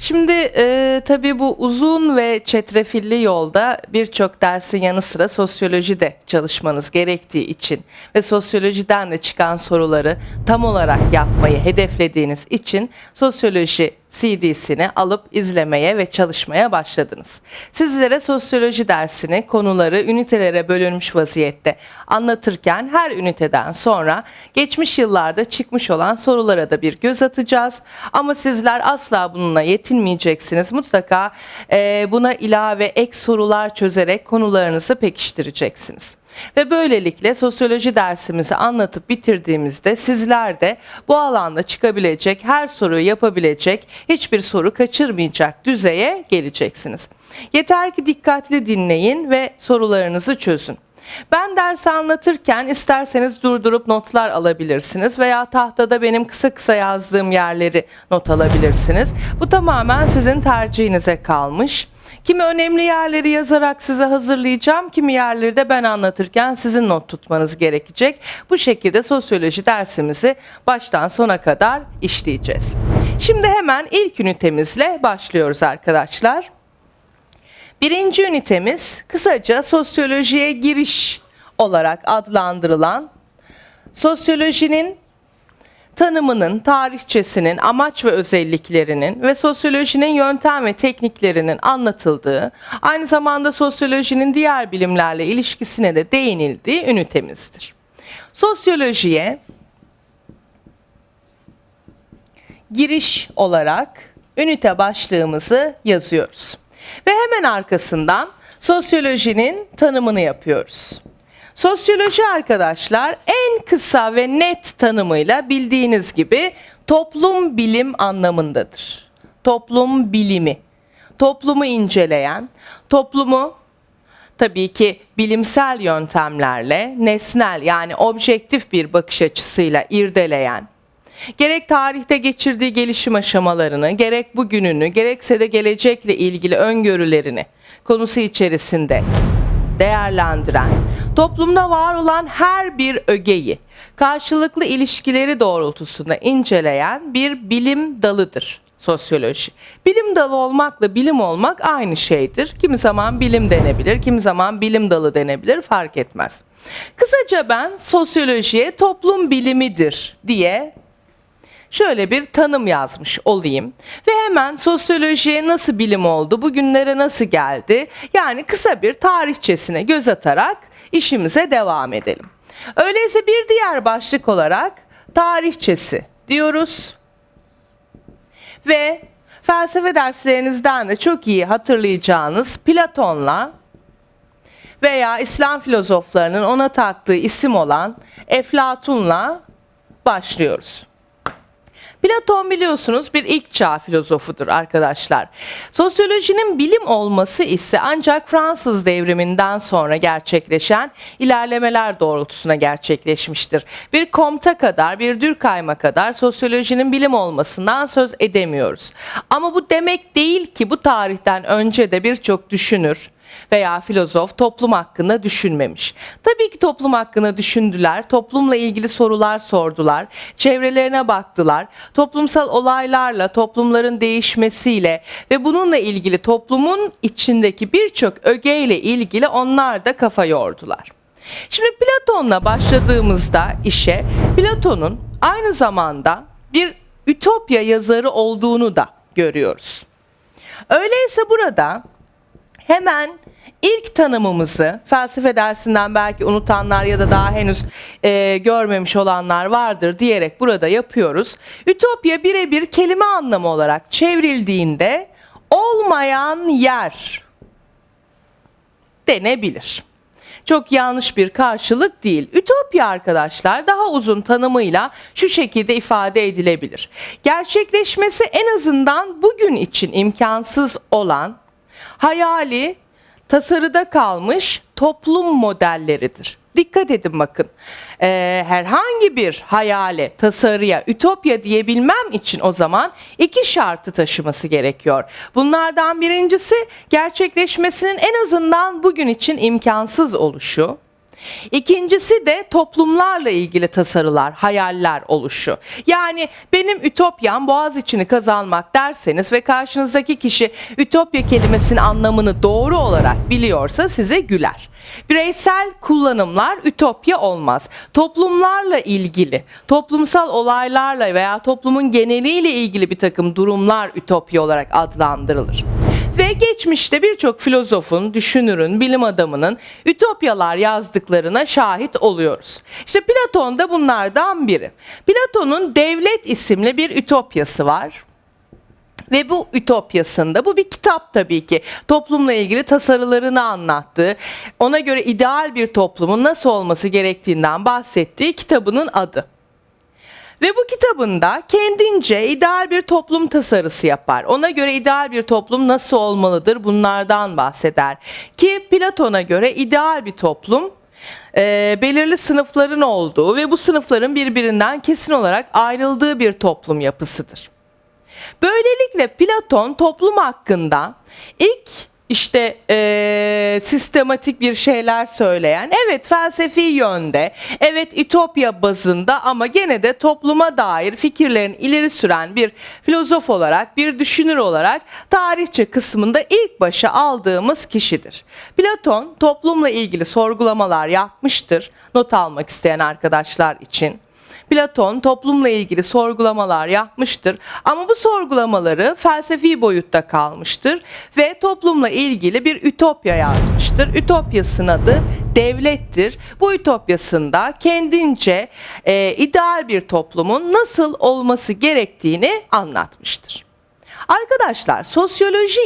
Şimdi e, tabii bu uzun ve çetrefilli yolda birçok dersin yanı sıra sosyoloji de çalışmanız gerektiği için ve sosyolojiden de çıkan soruları tam olarak yapmayı hedeflediğiniz için sosyoloji CD'sini alıp izlemeye ve çalışmaya başladınız. Sizlere sosyoloji dersini konuları ünitelere bölünmüş vaziyette anlatırken her üniteden sonra geçmiş yıllarda çıkmış olan sorulara da bir göz atacağız. Ama sizler asla bununla yetinmeyeceksiniz. Mutlaka eee, buna ilave ek sorular çözerek konularınızı pekiştireceksiniz. Ve böylelikle sosyoloji dersimizi anlatıp bitirdiğimizde sizler de bu alanda çıkabilecek, her soruyu yapabilecek, hiçbir soru kaçırmayacak düzeye geleceksiniz. Yeter ki dikkatli dinleyin ve sorularınızı çözün. Ben dersi anlatırken isterseniz durdurup notlar alabilirsiniz veya tahtada benim kısa kısa yazdığım yerleri not alabilirsiniz. Bu tamamen sizin tercihinize kalmış. Kimi önemli yerleri yazarak size hazırlayacağım, kimi yerleri de ben anlatırken sizin not tutmanız gerekecek. Bu şekilde sosyoloji dersimizi baştan sona kadar işleyeceğiz. Şimdi hemen ilk ünitemizle başlıyoruz arkadaşlar. Birinci ünitemiz kısaca sosyolojiye giriş olarak adlandırılan sosyolojinin tanımının, tarihçesinin, amaç ve özelliklerinin ve sosyolojinin yöntem ve tekniklerinin anlatıldığı, aynı zamanda sosyolojinin diğer bilimlerle ilişkisine de değinildiği ünitemizdir. Sosyolojiye giriş olarak ünite başlığımızı yazıyoruz. Ve hemen arkasından sosyolojinin tanımını yapıyoruz. Sosyoloji arkadaşlar en kısa ve net tanımıyla bildiğiniz gibi toplum bilim anlamındadır. Toplum bilimi. Toplumu inceleyen, toplumu tabii ki bilimsel yöntemlerle nesnel yani objektif bir bakış açısıyla irdeleyen, gerek tarihte geçirdiği gelişim aşamalarını, gerek bugününü, gerekse de gelecekle ilgili öngörülerini konusu içerisinde değerlendiren, toplumda var olan her bir ögeyi karşılıklı ilişkileri doğrultusunda inceleyen bir bilim dalıdır sosyoloji. Bilim dalı olmakla bilim olmak aynı şeydir. Kimi zaman bilim denebilir, kimi zaman bilim dalı denebilir fark etmez. Kısaca ben sosyolojiye toplum bilimidir diye şöyle bir tanım yazmış olayım. Ve hemen sosyolojiye nasıl bilim oldu, bugünlere nasıl geldi? Yani kısa bir tarihçesine göz atarak işimize devam edelim. Öyleyse bir diğer başlık olarak tarihçesi diyoruz. Ve felsefe derslerinizden de çok iyi hatırlayacağınız Platon'la veya İslam filozoflarının ona taktığı isim olan Eflatun'la başlıyoruz. Platon biliyorsunuz bir ilk çağ filozofudur arkadaşlar. Sosyolojinin bilim olması ise ancak Fransız devriminden sonra gerçekleşen ilerlemeler doğrultusuna gerçekleşmiştir. Bir Comte'a kadar, bir Durkheim'a kadar sosyolojinin bilim olmasından söz edemiyoruz. Ama bu demek değil ki bu tarihten önce de birçok düşünür, veya filozof toplum hakkında düşünmemiş. Tabii ki toplum hakkında düşündüler, toplumla ilgili sorular sordular, çevrelerine baktılar, toplumsal olaylarla, toplumların değişmesiyle ve bununla ilgili toplumun içindeki birçok ögeyle ilgili onlar da kafa yordular. Şimdi Platon'la başladığımızda işe Platon'un aynı zamanda bir ütopya yazarı olduğunu da görüyoruz. Öyleyse burada hemen ilk tanımımızı felsefe dersinden belki unutanlar ya da daha henüz e, görmemiş olanlar vardır diyerek burada yapıyoruz. Ütopya birebir kelime anlamı olarak çevrildiğinde olmayan yer denebilir. Çok yanlış bir karşılık değil. Ütopya arkadaşlar daha uzun tanımıyla şu şekilde ifade edilebilir. Gerçekleşmesi en azından bugün için imkansız olan hayali tasarıda kalmış toplum modelleridir. Dikkat edin bakın. Ee, herhangi bir hayale, tasarıya, ütopya diyebilmem için o zaman iki şartı taşıması gerekiyor. Bunlardan birincisi gerçekleşmesinin en azından bugün için imkansız oluşu. İkincisi de toplumlarla ilgili tasarılar, hayaller oluşu. Yani benim ütopyam Boğaziçi'ni kazanmak derseniz ve karşınızdaki kişi ütopya kelimesinin anlamını doğru olarak biliyorsa size güler. Bireysel kullanımlar ütopya olmaz. Toplumlarla ilgili, toplumsal olaylarla veya toplumun geneliyle ilgili bir takım durumlar ütopya olarak adlandırılır. Ve geçmişte birçok filozofun, düşünürün, bilim adamının ütopyalar yazdıklarına şahit oluyoruz. İşte Platon da bunlardan biri. Platon'un Devlet isimli bir ütopyası var. Ve bu ütopyasında bu bir kitap tabii ki toplumla ilgili tasarılarını anlattığı, ona göre ideal bir toplumun nasıl olması gerektiğinden bahsettiği kitabının adı. Ve bu kitabında kendince ideal bir toplum tasarısı yapar. Ona göre ideal bir toplum nasıl olmalıdır bunlardan bahseder. Ki Platon'a göre ideal bir toplum e, belirli sınıfların olduğu ve bu sınıfların birbirinden kesin olarak ayrıldığı bir toplum yapısıdır. Böylelikle Platon toplum hakkında ilk işte eee, sistematik bir şeyler söyleyen, evet felsefi yönde, evet ütopya bazında ama gene de topluma dair fikirlerini ileri süren bir filozof olarak, bir düşünür olarak tarihçe kısmında ilk başa aldığımız kişidir. Platon toplumla ilgili sorgulamalar yapmıştır, not almak isteyen arkadaşlar için. Platon toplumla ilgili sorgulamalar yapmıştır ama bu sorgulamaları felsefi boyutta kalmıştır ve toplumla ilgili bir ütopya yazmıştır. Ütopyasının adı devlettir. Bu ütopyasında kendince e, ideal bir toplumun nasıl olması gerektiğini anlatmıştır. Arkadaşlar sosyoloji